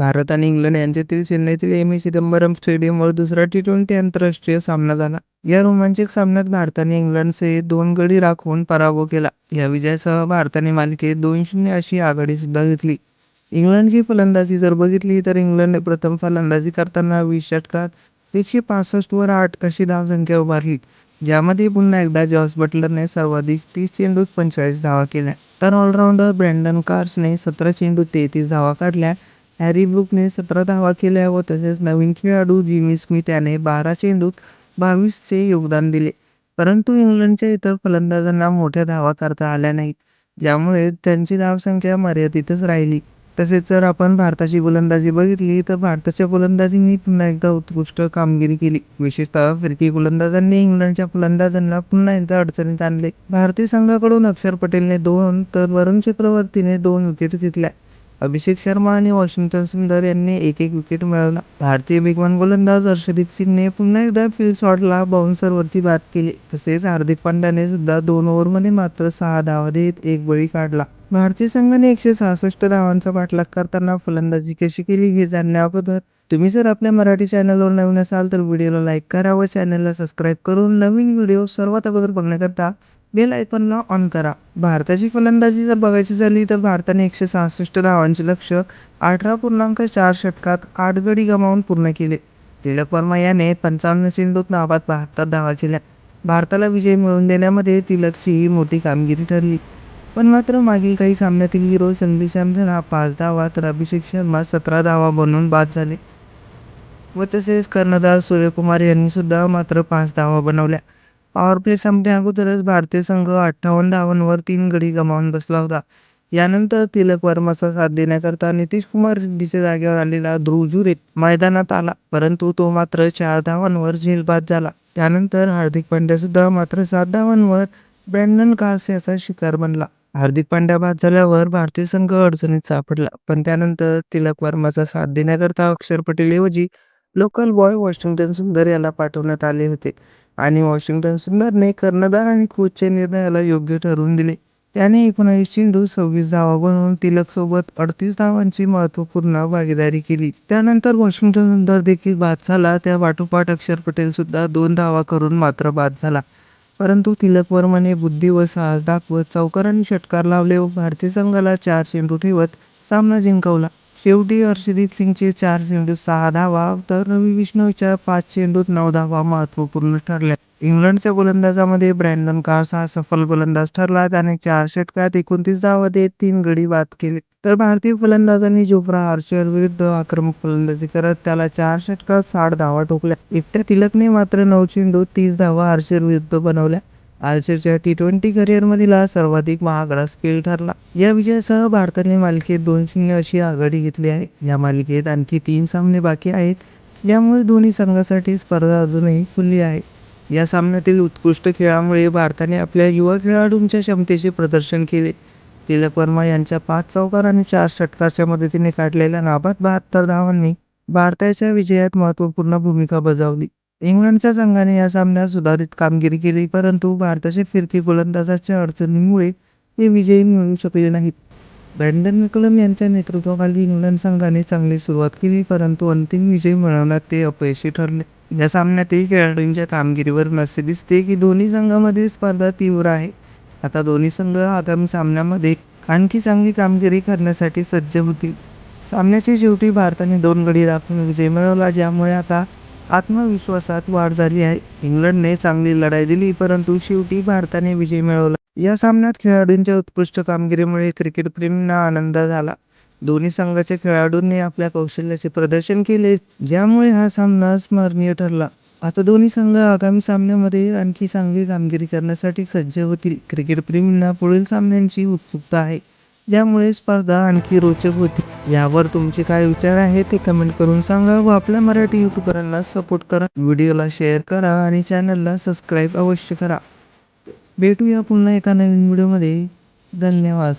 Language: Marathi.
भारत आणि इंग्लंड यांच्यातील चेन्नईतील एम ए चिदंबरम स्टेडियमवर दुसरा टी ट्वेंटी आंतरराष्ट्रीय सामना झाला. या रोमांचक सामन्यात भारताने इंग्लंडचे दोन गडी राखून पराभव केला. या विजयासह भारताने मालिकेत दोन शून्य अशी आघाडी सुद्धा घेतली. इंग्लंडची फलंदाजी जर बघितली तर इंग्लंडने प्रथम फलंदाजी करताना वीस षटकात एकशे पासष्टवर आठ अशी धावसंख्या उभारली, ज्यामध्ये पुन्हा एकदा जॉस बटलरने सर्वाधिक तीस चेंडूत पंचेचाळीस धावा केल्या. तर ऑलराऊंडर ब्रँडन कार्सने सतरा चेंडूत तेहतीस धावा काढल्या. हॅरी ब्रुकने सतरा धावा केल्या व तसेच नवीन खेळाडू जिमी स्मिथ याने बारा चेंडूत बावीसचे योगदान दिले. परंतु इंग्लंडच्या इतर फलंदाजांना मोठ्या धावा करता आल्या नाहीत, ज्यामुळे त्यांची धावसंख्या मर्यादितच राहिली. तसेच जर आपण भारताची गोलंदाजी बघितली तर भारताच्या गोलंदाजींनी पुन्हा एकदा उत्कृष्ट कामगिरी केली. विशेषतः फिरकी गोलंदाजांनी इंग्लंडच्या फलंदाजांना पुन्हा एकदा अडचणीत आणले. भारतीय संघाकडून अक्षर पटेलने दोन तर वरुण चक्रवर्तीने दोन विकेट घेतल्या. अभिषेक शर्मा आणि वॉशिंग्टन सुंदर यांनी एक एक विकेट मिळवला. भारतीय वेगवान गोलंदाज हर्षदीप सिंगने पुन्हा एकदा फिल शॉटला बाउन्सरवरती बाद केली तसेच हार्दिक पांड्याने सुद्धा दोन ओव्हरमध्ये मात्र सहा धावा देत एक बळी काढला. भारतीय संघाने एकशे सहासष्ट धावांचा पाठलाग करताना फलंदाजी कशी केली हे जाणण्याअगोदर तुम्ही जर आपल्या मराठी चॅनलवर नवीन असाल तर व्हिडिओला लाईक करा व चॅनलला सबस्क्राईब करून नवीन व्हिडिओ सर्वात अगोदर बघण्याकरता बेल आयकॉनला ऑन करा. भारताची फलंदाजी जर बघायची झाली तर भारताने एकशे सहासष्ट धावांचे लक्ष्य अठरा पूर्णांक चार षटकात आठ गडी गमावून पूर्ण केले. तिलक वर्मा याने पंचावन्न चेंडूत नावात बहात्तर धावा केल्या. भारताला विजय मिळवून देण्यामध्ये तिलकची ही मोठी कामगिरी ठरली. पण मात्र मागील काही सामन्यातील हिरो संजू सॅमसन पाच धावा तर अभिषेक शर्मा सतरा धावा बनवून बाद झाले. व तसेच कर्णधार सूर्यकुमार यांनी सुद्धा मात्र पाच धावा बनवल्या. पॉवर प्ले संपण्याअगोदरच भारतीय संघ अठ्ठावन्न धावांवर तीन गडी गमावून बसला होता. यानंतर तिलक वर्माचा साथ देण्याकरता नितीश कुमार रेड्डीच्या जागेवर आलेला ध्रुव जुरेल मैदानात आला, परंतु तो मात्र चार धावांवर झेलबाद झाला. त्यानंतर हार्दिक पांड्या सुद्धा मात्र सात धावांवर ब्रँडन कार्स याचा शिकार बनला. हार्दिक पांड्या बाद झाल्यावर भारतीय संघ अडचणीत सापडला. पण त्यानंतर तिलक वर्माचा साथ देण्याकरता अक्षर पटेल ऐवजी लोकल बॉय वॉशिंग्टन सुंदर याला पाठवण्यात आले होते आणि वॉशिंग्टन सुंदरने कर्णधार आणि कोचच्या निर्णयाला योग्य ठरवून दिले. त्याने एकोणीस चेंडू सव्वीस धावा बनवून तिलकसोबत अडतीस धावांची महत्त्वपूर्ण भागीदारी केली. त्यानंतर वॉशिंग्टन सुंदर देखील बाद झाला. त्या पाठोपाठ अक्षर पटेल सुद्धा दोन धावा करून मात्र बाद झाला. परंतु तिलक वर्माने बुद्धी व साहस दाखवत चौकार आणि षटकार लावले व भारतीय संघाला चार चेंडू ठेवत सामना जिंकवला. शेवटी हर्षदीप सिंगचे चार चेंडूत सहा धावा तर रवी विष्णूच्या पाच चेंडूत नऊ धावा महत्त्वपूर्ण ठरल्या. इंग्लंडच्या गोलंदाजामध्ये ब्रँडन कार्स हा सफल गोलंदाज ठरला. त्याने चार षटकात एकोणतीस धावा देत तीन गडी बाद केले. तर भारतीय फलंदाजांनी जोफ्रा आर्चर विरुद्ध आक्रमक फलंदाजी करत त्याला चार षटकात साठ धावा ठोकल्या. एकट्या तिलकने मात्र नऊ चेंडूत तीस धावा आर्चर विरुद्ध बनवल्या. आर्चरच्या टी ट्वेंटी करिअरमधील हा सर्वाधिक महागडा स्पेल ठरला. या विजयासह भारताने मालिकेत दोन शून्य अशी आघाडी घेतली आहे. या मालिकेत आणखी तीन सामने बाकी आहेत, यामुळे दोन्ही संघासाठी स्पर्धा अजूनही खुली आहे. या सामन्यातील उत्कृष्ट खेळामुळे भारताने आपल्या युवा खेळाडूंच्या क्षमतेचे प्रदर्शन केले. तिलक वर्मा यांच्या पाच चौकार आणि चार षटकारच्या मदतीने काढलेल्या नाबाद बहात्तर धावांनी भारताच्या विजयात महत्त्वपूर्ण भूमिका बजावली. इंग्लंडच्या संघाने या सामन्यात सुधारित कामगिरी केली, परंतु भारताच्या फिरकी गोलंदाजाच्या अडचणींमुळे ते विजयी मिळू शकले नाहीत. ब्रँडन मॅकलम यांच्या नेतृत्वाखाली इंग्लंड संघाने चांगली सुरुवात केली, परंतु अंतिम विजय मिळवण्यात ते अपयशी ठरले. या सामन्यातही खेळाडूंच्या कामगिरीवर लक्ष दिसते की दोन्ही संघामध्ये स्पर्धा तीव्र आहे. आता दोन्ही संघ आगामी सामन्यामध्ये आणखी चांगली कामगिरी करण्यासाठी सज्ज होतील. सामन्याच्या शेवटी भारताने दोन गडी राखून विजय मिळवला, ज्यामुळे आता आत्मविश्वासात वाढ झाली आहे. इंग्लंडने चांगली लढाई दिली, परंतु शेवटी भारताने विजय मिळवला. या सामन्यात खेळाडूंच्या उत्कृष्ट कामगिरीमुळे क्रिकेटप्रेमींना आनंद झाला. दोन्ही संघाच्या खेळाडूंनी आपल्या कौशल्याचे प्रदर्शन केले, ज्यामुळे हा सामना स्मरणीय ठरला. आता दोन्ही संघ आगामी सामन्यामध्ये आणखी चांगली कामगिरी करण्यासाठी सज्ज होतील. क्रिकेटप्रेमींना पुढील सामन्यांची उत्सुकता आहे, ज्यामुळे स्पर्धा आणखी रोचक होती यावर तुमचे काय विचार आहेत ते कमेंट करून सांगा व आपल्या मराठी यूट्यूबरला सपोर्ट करा. व्हिडिओला शेअर करा आणि चॅनलला सबस्क्राईब अवश्य करा. भेटूया पुन्हा एका नवीन व्हिडिओमध्ये. धन्यवाद.